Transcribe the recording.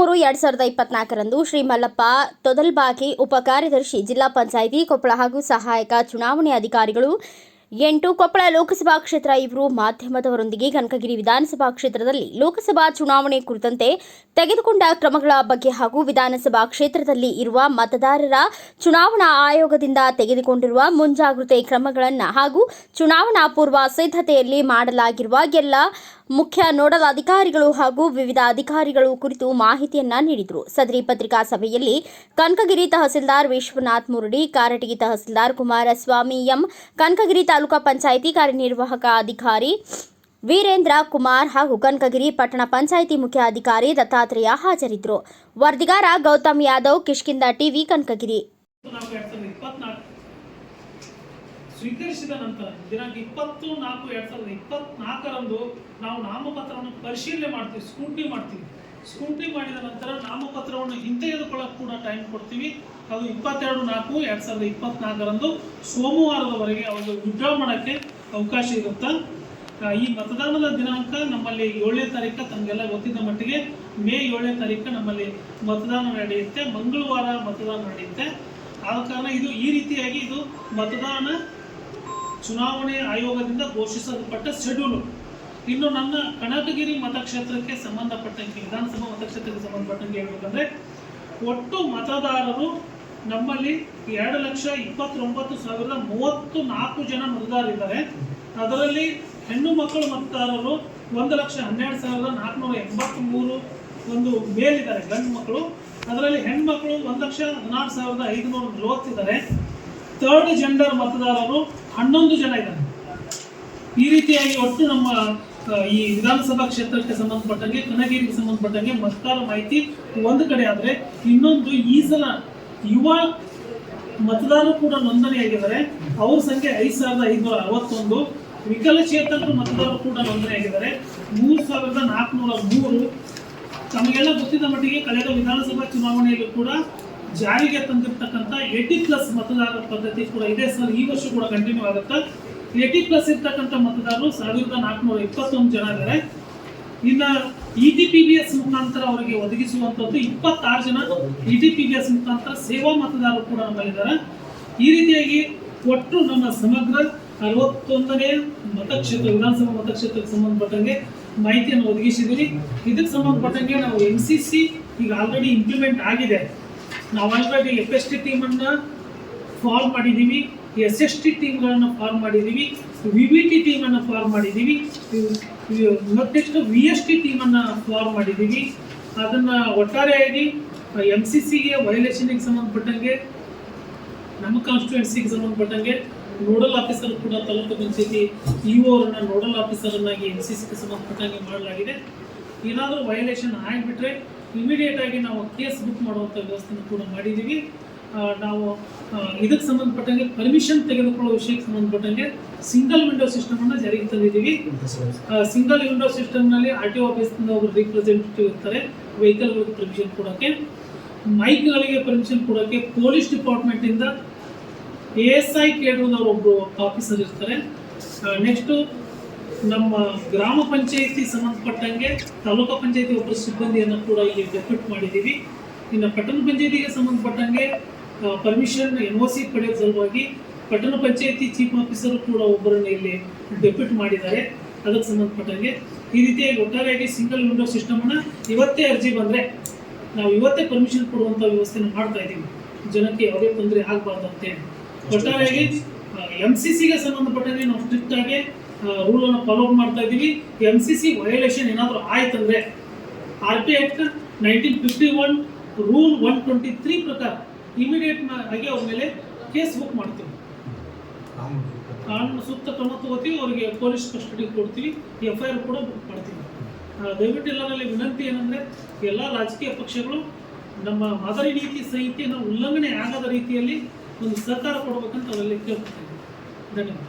ಎರಡ್ ಸಾವಿರದ ಇಪ್ಪತ್ನಾಲ್ಕರಂದು ಶ್ರೀ ಮಲ್ಲಪ್ಪ ತೊದಲ್ಬಾಕಿ ಉಪ ಕಾರ್ಯದರ್ಶಿ, ಜಿಲ್ಲಾ ಪಂಚಾಯಿತಿ, ಕೊಪ್ಪಳ ಹಾಗೂ ಸಹಾಯಕ ಚುನಾವಣೆ ಅಧಿಕಾರಿಗಳು, ಎಂಟು ಕೊಪ್ಪಳ ಲೋಕಸಭಾ ಕ್ಷೇತ್ರ ಇವರು ಮಾಧ್ಯಮದವರೊಂದಿಗೆ ಕನಕಗಿರಿ ವಿಧಾನಸಭಾ ಕ್ಷೇತ್ರದಲ್ಲಿ ಲೋಕಸಭಾ ಚುನಾವಣೆ ಕುರಿತಂತೆ ತೆಗೆದುಕೊಂಡ ಕ್ರಮಗಳ ಬಗ್ಗೆ ಹಾಗೂ ವಿಧಾನಸಭಾ ಕ್ಷೇತ್ರದಲ್ಲಿ ಇರುವ ಮತದಾರರ ಚುನಾವಣಾ ಆಯೋಗದಿಂದ ತೆಗೆದುಕೊಂಡಿರುವ ಮುಂಜಾಗ್ರತೆ ಕ್ರಮಗಳನ್ನು ಹಾಗೂ ಚುನಾವಣಾ ಪೂರ್ವ ಸಿದ್ಧತೆಯಲ್ಲಿ ಮಾಡಲಾಗಿರುವ ಎಲ್ಲ ಮುಖ್ಯ ನೋಡಲ್ ಅಧಿಕಾರಿಗಳು ಹಾಗೂ ವಿವಿಧ ಅಧಿಕಾರಿಗಳು ಕುರಿತು ಮಾಹಿತಿಯನ್ನ ನೀಡಿದರು. ಸದರಿ ಪತ್ರಿಕಾ ಸಭೆಯಲ್ಲಿ ಕನಕಗಿರಿ ತಹಸೀಲ್ದಾರ್ ವಿಶ್ವನಾಥ್ ಮುರಡಿ, ಕಾರಟಗಿ ತಹಸೀಲ್ದಾರ್ ಕುಮಾರಸ್ವಾಮಿ ಎಂ, ಕನಕಗಿರಿ ತಾಲೂಕಾ ಪಂಚಾಯಿತಿ ಕಾರ್ಯನಿರ್ವಾಹಕ ಅಧಿಕಾರಿ ವೀರೇಂದ್ರ ಕುಮಾರ್ ಹಾಗೂ ಕನಕಗಿರಿ ಪಟ್ಟಣ ಪಂಚಾಯಿತಿ ಮುಖ್ಯ ಅಧಿಕಾರಿ ದತ್ತಾತ್ರೇಯ ಹಾಜರಿದ್ದರು ವರದಿಗಾರ ಗೌತಮ್ ಯಾದವ್ ಕಿಷ್ಕಿಂದ ಟಿವಿ, ಕನಕಗಿರಿ ನಾಲ್ಕು ಎರಡ್ ಸಾವಿರದ ಇಪ್ಪತ್ನಾಲ್ಕು ಸ್ವೀಕರಿಸಿದ ನಂತರ ದಿನಾಂಕ ಇಪ್ಪತ್ತು ನಾಲ್ಕು ಎರಡು ಸಾವಿರದ ಇಪ್ಪತ್ನಾಲ್ಕರಂದು ನಾವು ನಾಮಪತ್ರವನ್ನು ಪರಿಶೀಲನೆ ಮಾಡ್ತೀವಿ ಸ್ಕ್ರೂಟ್ನಿ ಮಾಡ್ತೀವಿ. ಸ್ಕ್ರೂಟ್ನಿ ಮಾಡಿದ ನಂತರ ನಾಮಪತ್ರವನ್ನು ಹಿಂತೆಗೆದುಕೊಳ್ಳೋಕೆ ಕೂಡ ಟೈಮ್ ಕೊಡ್ತೀವಿ. ಅದು ಇಪ್ಪತ್ತೆರಡು ನಾಲ್ಕು ಎರಡು ಸಾವಿರದ ಇಪ್ಪತ್ನಾಲ್ಕರಂದು ಸೋಮವಾರದವರೆಗೆ ಅವರು ವಿಡ್ರಾ ಮಾಡೋಕ್ಕೆ ಅವಕಾಶ ಇರುತ್ತೆ. ಈ ಮತದಾನದ ದಿನಾಂಕ ನಮ್ಮಲ್ಲಿ ಏಳನೇ ತಾರೀಕು, ತಮಗೆಲ್ಲ ಗೊತ್ತಿದ್ದ ಮಟ್ಟಿಗೆ ಮೇ ಏಳನೇ ತಾರೀಕು ನಮ್ಮಲ್ಲಿ ಮತದಾನ ನಡೆಯುತ್ತೆ. ಮಂಗಳವಾರ ಮತದಾನ ನಡೆಯುತ್ತೆ. ಆದ ಕಾರಣ ಇದು ಈ ರೀತಿಯಾಗಿ ಇದು ಮತದಾನ ಚುನಾವಣೆ ಆಯೋಗದಿಂದ ಘೋಷಿಸಲ್ಪಟ್ಟ ಶೆಡ್ಯೂಲು. ಇನ್ನು ನನ್ನ ಕನಕಗಿರಿ ಮತಕ್ಷೇತ್ರಕ್ಕೆ ಸಂಬಂಧಪಟ್ಟಂತೆ ವಿಧಾನಸಭಾ ಮತಕ್ಷೇತ್ರಕ್ಕೆ ಸಂಬಂಧಪಟ್ಟಂಗೆ ಹೇಳ್ಬೇಕಂದ್ರೆ, ಒಟ್ಟು ಮತದಾರರು ನಮ್ಮಲ್ಲಿ ಎರಡು ಲಕ್ಷ ಇಪ್ಪತ್ತೊಂಬತ್ತು ಸಾವಿರದ ಮೂವತ್ತು ನಾಲ್ಕು ಜನ ಮತದಾರರಿದ್ದಾರೆ. ಅದರಲ್ಲಿ ಹೆಣ್ಣು ಮಕ್ಕಳು ಮತದಾರರು ಒಂದು ಲಕ್ಷ ಹನ್ನೆರಡು ಸಾವಿರದ ನಾಲ್ಕುನೂರ ಎಂಬತ್ತ್ಮೂರು ಒಂದು ಮೇಲಿದ್ದಾರೆ ಗಂಡು ಮಕ್ಕಳು. ಅದರಲ್ಲಿ ಹೆಣ್ಮಕ್ಳು ಒಂದು ಲಕ್ಷ ಹದಿನಾರು ಸಾವಿರದ ಐದುನೂರ ನಲವತ್ತಿದ್ದಾರೆ. ಥರ್ಡ್ ಜೆಂಡರ್ ಮತದಾರರು ಹನ್ನೊಂದು ಜನ ಇದ್ದಾರೆ. ಈ ರೀತಿಯಾಗಿ ಒಟ್ಟು ನಮ್ಮ ಈ ವಿಧಾನಸಭಾ ಕ್ಷೇತ್ರಕ್ಕೆ ಸಂಬಂಧಪಟ್ಟಂಗೆ ಕನಗಿರಿಗೆ ಸಂಬಂಧಪಟ್ಟಂಗೆ ಮತದಾರ ಮಾಹಿತಿ ಒಂದು ಕಡೆ ಆದರೆ ಇನ್ನೊಂದು ಈ ಸಲ ಯುವ ಮತದಾರರು ಕೂಡ ನೋಂದಣಿಯಾಗಿದ್ದಾರೆ. ಅವ್ರ ಸಂಖ್ಯೆ ಐದು ಸಾವಿರದ ಐದುನೂರ ಅರವತ್ತೊಂದು. ವಿಕಲಚೇತನರು ಮತದಾರರು ಕೂಡ ನೋಂದಣಿಯಾಗಿದ್ದಾರೆ. ಮೂರು ಸಾವಿರದ ನಾಲ್ಕುನೂರ ಮೂರು. ತಮಗೆಲ್ಲ ಗೊತ್ತಿದ್ದ ಮಟ್ಟಿಗೆ ಕಳೆದ ವಿಧಾನಸಭಾ ಚುನಾವಣೆಯಲ್ಲೂ ಕೂಡ ಜಾರಿಗೆ ತಂದಿರ್ತಕ್ಕಂಥ ಏಟಿ ಪ್ಲಸ್ ಮತದಾರರ ಪದ್ಧತಿ ಕೂಡ ಇದೆ. ಸರ್ ಈ ವರ್ಷ ಕೂಡ ಕಂಟಿನ್ಯೂ ಆಗುತ್ತೆ. ಏಟಿ ಪ್ಲಸ್ ಇರ್ತಕ್ಕಂಥ ಮತದಾರರು ಸಾವಿರದ ನಾಲ್ಕುನೂರ ಇಪ್ಪತ್ತೊಂದು ಜನ ಇದ್ದಾರೆ ಇನ್ನು E T P B S ಮುಖಾಂತರ ಅವರಿಗೆ ಒದಗಿಸುವಂಥದ್ದು ಇಪ್ಪತ್ತಾರು ಜನ E T P B S ಮುಖಾಂತರ ಸೇವಾ ಮತದಾರರು ಕೂಡ ನಮ್ಮಲ್ಲಿದ್ದಾರೆ ಈ ರೀತಿಯಾಗಿ ಒಟ್ಟು ನಮ್ಮ ಸಮಗ್ರ ಅರವತ್ತೊಂದನೇ ಮತಕ್ಷೇತ್ರ, ವಿಧಾನಸಭಾ ಮತಕ್ಷೇತ್ರಕ್ಕೆ ಸಂಬಂಧಪಟ್ಟಂಗೆ ಮಾಹಿತಿಯನ್ನು ಒದಗಿಸಿದ್ದೀವಿ. ಇದಕ್ಕೆ ಸಂಬಂಧಪಟ್ಟಂಗೆ ನಾವು ಎನ್ ಸಿ ಸಿ ಈಗ ಆಲ್ರೆಡಿ ಇಂಪ್ಲಿಮೆಂಟ್ ಆಗಿದೆ. ನಾವು ಆಲ್ರೆಡಿ ಎಫ್ ಎಸ್ ಟಿ ಟೀಮನ್ನು ಫಾರ್ಮ್ ಮಾಡಿದ್ದೀವಿ ಎಸ್ ಎಸ್ ಟಿ ಟೀಮ್ಗಳನ್ನು ಫಾರ್ಮ್ ಮಾಡಿದ್ದೀವಿ ವಿ ವಿ ಟಿ ಟೀಮನ್ನು ಫಾರ್ಮ್ ಮಾಡಿದ್ದೀವಿ ನೆಕ್ಸ್ಟ್ ವಿ ಎಸ್ ಟಿ ಟೀಮನ್ನು ಫಾರ್ಮ್ ಮಾಡಿದ್ದೀವಿ ಅದನ್ನು ಒಟ್ಟಾರೆಯಾಗಿ ಎಂ ಸಿ ಸಿಗೆ ವೈಲೇಷನ್ಗೆ ಸಂಬಂಧಪಟ್ಟಂಗೆ, ನಮ್ಮ ಕಾನ್ಸ್ಟಿಟ್ಯೂನ್ಸಿಗೆ ಸಂಬಂಧಪಟ್ಟಂಗೆ ನೋಡಲ್ ಆಫೀಸರ್ ಕೂಡ ತಾಲೂಕು ಪಂಚಾಯತಿ ಇ ಅವರನ್ನ ನೋಡಲ್ ಆಫೀಸರ್ನಾಗಿ ಎಂ ಸಿ ಸಿಗೆ ಸಂಬಂಧಪಟ್ಟಂಗೆ ಮಾಡಲಾಗಿದೆ. ಏನಾದರೂ ವೈಲೇಷನ್ ಆಗಿಬಿಟ್ರೆ ಇಮಿಡಿಯೇಟ್ ಆಗಿ ನಾವು ಕೇಸ್ ಬುಕ್ ಮಾಡುವಂಥ ವ್ಯವಸ್ಥೆಯನ್ನು ಕೂಡ ಮಾಡಿದ್ದೀವಿ ನಾವು ಇದಕ್ಕೆ ಸಂಬಂಧಪಟ್ಟಂಗೆ ಪರ್ಮಿಷನ್ ತೆಗೆದುಕೊಳ್ಳುವ ವಿಷಯಕ್ಕೆ ಸಂಬಂಧಪಟ್ಟಂಗೆ ಸಿಂಗಲ್ ವಿಂಡೋ ಸಿಸ್ಟಮನ್ನು ಜಾರಿಗೆ ತಂದಿದ್ದೀವಿ. ಸಿಂಗಲ್ ವಿಂಡೋ ಸಿಸ್ಟಮ್ನಲ್ಲಿ ಆರ್ ಟಿ ಆಫೀಸ್ನಿಂದ ಒಬ್ಬರು ರಿಪ್ರೆಸೆಂಟೇಟಿವ್ ಇರ್ತಾರೆ. ವೆಹಿಕಲ್ಗಳಿಗೆ ಪರ್ಮಿಷನ್ ಕೊಡೋಕ್ಕೆ. ಮೈಕ್ಗಳಿಗೆ ಪರ್ಮಿಷನ್ ಕೊಡೋಕ್ಕೆ ಪೊಲೀಸ್ ಡಿಪಾರ್ಟ್ಮೆಂಟಿಂದ ಎ ಎಸ್ ಐ ಕೇಂದ್ರದವರು ಒಬ್ಬರು ಆಫೀಸರ್ ಇರ್ತಾರೆ. ನೆಕ್ಸ್ಟು ನಮ್ಮ ಗ್ರಾಮ ಪಂಚಾಯಿತಿ ಸಂಬಂಧಪಟ್ಟಂಗೆ ತಾಲೂಕು ಪಂಚಾಯಿತಿ ಒಬ್ಬರು ಸಿಬ್ಬಂದಿಯನ್ನು ಕೂಡ ಇಲ್ಲಿ ಡೆಪ್ಯೂಟ್ ಮಾಡಿದ್ದೀವಿ. ಇನ್ನು ಪಟ್ಟಣ ಪಂಚಾಯಿತಿಗೆ ಸಂಬಂಧಪಟ್ಟಂಗೆ ಪರ್ಮಿಷನ್ ಎನ್ ಒ ಸಿ ಪಡೆಯೋ ಸಲುವಾಗಿ ಪಟ್ಟಣ ಪಂಚಾಯಿತಿ ಚೀಫ್ ಆಫೀಸರ್ ಕೂಡ ಒಬ್ಬರನ್ನು ಇಲ್ಲಿ ಡೆಪ್ಯೂಟ್ ಮಾಡಿದ್ದಾರೆ. ಅದಕ್ಕೆ ಸಂಬಂಧಪಟ್ಟಂಗೆ. ಈ ರೀತಿಯಾಗಿ ಒಟ್ಟಾರೆಯಾಗಿ ಸಿಂಗಲ್ ವಿಂಡೋ ಸಿಸ್ಟಮನ್ನು ಇವತ್ತೇ ಅರ್ಜಿ ಬಂದರೆ ನಾವು ಇವತ್ತೇ ಪರ್ಮಿಷನ್ ಕೊಡುವಂಥ ವ್ಯವಸ್ಥೆನ ಮಾಡ್ತಾ ಇದ್ದೀವಿ. ಜನಕ್ಕೆ ಯಾವುದೇ ತೊಂದರೆ ಆಗಬಾರ್ದು ಅಂತೇಳಿ ಒಟ್ಟಾರೆಯಾಗಿ ಎಂ ಸಿ ಸಿಗೆ ಸಂಬಂಧಪಟ್ಟಂಗೆ ನಾವು ಸ್ಟ್ರಿಕ್ಟ್ ಆಗಿ ರೂಲನ್ನು ಫಾಲೋ ಮಾಡ್ತಾ ಇದ್ದೀವಿ. ಎಂ ಸಿ ಸಿ ವಯೋಲೇಷನ್ ಏನಾದರೂ ಆಯ್ತಂದ್ರೆ R T act nineteen fifty one rule one twenty three ಪ್ರಕಾರ ಇಮಿಡಿಯೇಟ್ ಆಗಿ ಅವ್ರ ಮೇಲೆ ಕೇಸ್ ಬುಕ್ ಮಾಡ್ತೀವಿ. ಕಾನೂನು ಸೂಕ್ತ ಕ್ರಮ ತಗೋತೀವಿ, ಅವರಿಗೆ ಪೊಲೀಸ್ ಕಸ್ಟಡಿ ಕೊಡ್ತೀವಿ ಎಫ್ ಐ ಆರ್ ಕೂಡ ಬುಕ್ ಮಾಡ್ತೀವಿ. ದಯವಿಟ್ಟು ಎಲ್ಲರಲ್ಲಿ ವಿನಂತಿ ಏನಂದರೆ, ಎಲ್ಲ ರಾಜಕೀಯ ಪಕ್ಷಗಳು ನಮ್ಮ ಮಾದರಿ ನೀತಿ ಸಂಹಿತೆಯನ್ನು ಉಲ್ಲಂಘನೆ ಆಗದ ರೀತಿಯಲ್ಲಿ ಒಂದು ಸಹಕಾರ ಕೊಡಬೇಕಂತ ಅವರಲ್ಲಿ ಕೇಳ್ಕೊತೀವಿ ಧನ್ಯವಾದ.